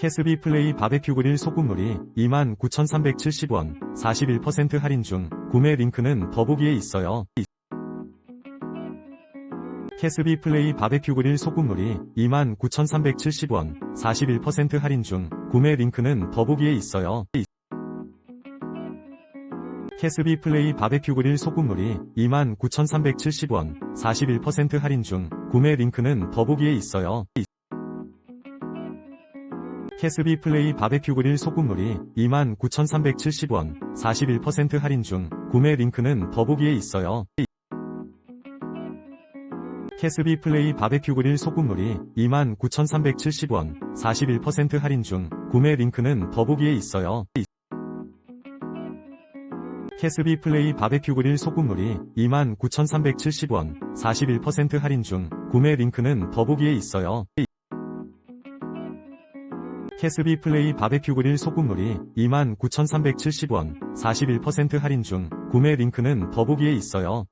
캐스비 플레이 바베큐 그릴 소꿉놀이 29,370원 41% 할인 중 구매 링크는 더보기에 있어요. 캐스비 플레이 바베큐 그릴 소꿉놀이 29,370원 41% 할인 중 구매 링크는 더보기에 있어요. 캐스비 플레이 바베큐 그릴 소꿉놀이 29,370원 41% 할인 중 구매 링크는 더보기에 있어요. 캐스비 플레이 바베큐 그릴 소꿉놀이 29,370원 41% 할인 중 구매 링크는 더보기에 있어요. 캐스비 플레이 바베큐 그릴 소꿉놀이 29,370원 41% 할인 중 구매 링크는 더보기에 있어요. 캐스비 플레이 바베큐 그릴 소꿉놀이 29,370원 41% 할인 중 구매 링크는 더보기에 있어요. 캐스비 플레이 바베큐 그릴 소꿉놀이 29,370원 41% 할인 중 구매 링크는 더보기에 있어요.